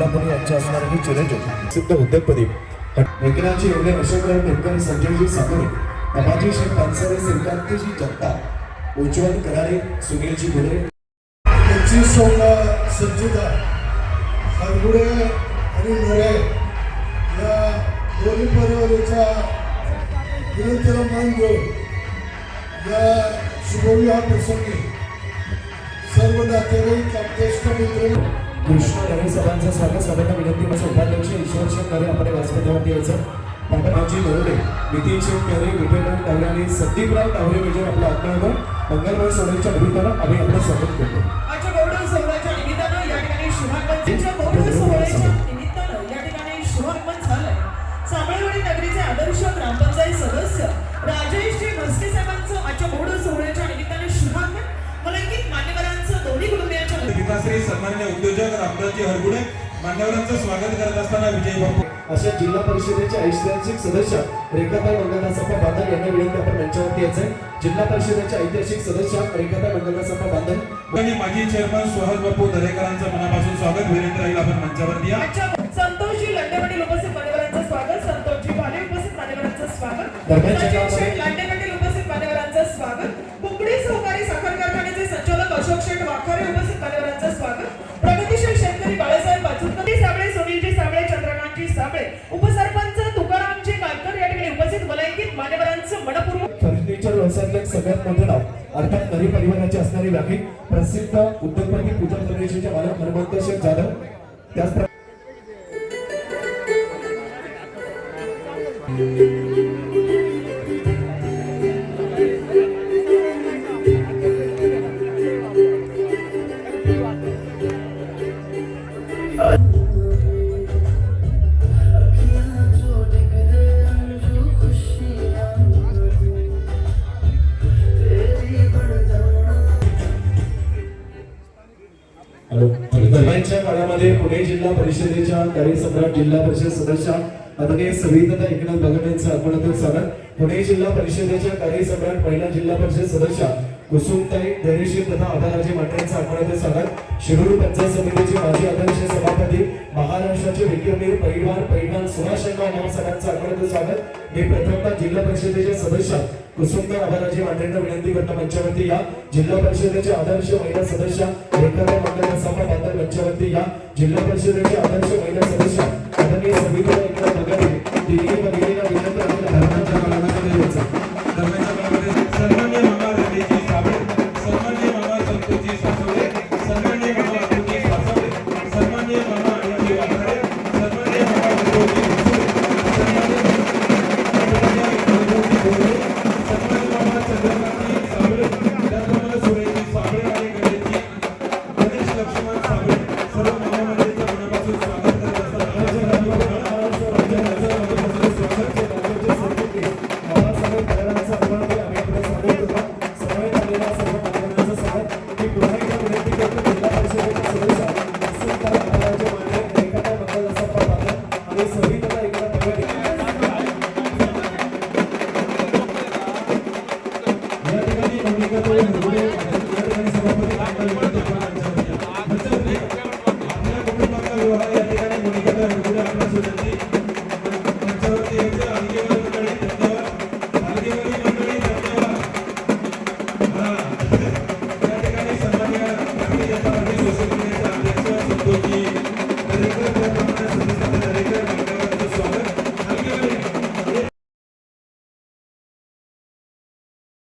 शिरूर जिल्हापुरी यांचे असणारे हे चिरंजीव. सिद्ध उद्योगपती एकनाथजी एवढे अशोकराव टेटकर संजयजी साकोरे अबाजी शेख पानसरे श्रीकांतजी जगताप उज्ज्वल करारे सुनीलजी गुडे त्यांची सोळा संचिता हरगुडे आणि मोरे या दोन्ही परिवाराच्या विनंतीला मान घेऊन या शुभविवाह प्रसंगी सर्व नातेवाईक ज्येष्ठ मित्र कृष्ण नरे सभांचं स्वागत सभेला विनंती म्हणजे उपाध्यक्ष ईश्वर शेख नरे आपण व्यासपीठावरती यायचं. पांडवाजी नरडे नितीन शेख नरे विठ्ठलराव टावरे आणि संदीपराव टावरे मेजर आपलं आत्महत्या मंगलमय सोहळ्याच्या निमित्तानं आम्ही आपलं स्वागत करतो. आजच्या गौरव सोहळ्याच्या निमित्तानं या ठिकाणी शुभागमनच्या गौरव सोहळ्याच्या पिताश्री सन्मान्य उद्योजक रामदासजी हरगुडे मान्यवरांचं स्वागत करत असताना विजय बापू. अशा जिल्हा परिषदेचे ऐतिहासिक सदस्य रेखाताई मंगलदासप्पा बांधल यांना विनंती आपण मंचावरती यायचंय. जिल्हा परिषदेचे ऐतिहासिक सदस्य रेखाताई मंगलदासप्पा बांधल. आणि माजी चेअरमन सुहास बापू दरेकरांचं मनापासून स्वागत. विनंती राहील आपण मंचावरती या. संतोषजी उपस्थित मान्यवरांचं स्वागत. संतोषजी भाले उपस्थित मान्यवरांचं स्वागत. उपस्थित मान्यवरांचं स्वागत. कुकडी सहकारी साखर कारखान्याचे संचालक अशोक शेठ वाखारे उपस्थित व्यवसायातलं एक सगळ्यात मोठं नाव अर्थात नरी परिवाराचे असणारे व्याखी प्रसिद्ध उद्योगपती पूजा फर्निचरचे मालक हनुमंत शेख जाधव. त्याचप्रमाणे यामध्ये पुणे जिल्हा परिषदेच्या कार्यसम्राट जिल्हा परिषद सदस्य आदरणीय सविता एकनाथ भगत यांचं आपण स्वागत. पुणे जिल्हा परिषदेच्या कार्यसम्राट महिला जिल्हा परिषद सदस्य कुसुमताई धैर्यशील तथा आभाराजी माटेंचा यांचं स्वागत. शिरूर पंचायत समितीचे माजी अध्यक्ष सभापती महाराष्ट्राचे विक्रमीर पैलवान पैलवान सुभाषचंद्र महासाहेबांचं आपण स्वागत. मी प्रथमतः जिल्हा परिषदेच्या सदस्य कुसुमताई आभाराजी माटेंना विनंती करतो मंचावरती या. जिल्हा परिषदेचे आदर्श महिला सदस्य रेखाताई मंडळ सभा बांधव मंचावरती या. जिल्हा परिषदेचे आदर्श महिला सदस्य आदरणीय समिती एकनाथ भगत तिन्ही भगिनींना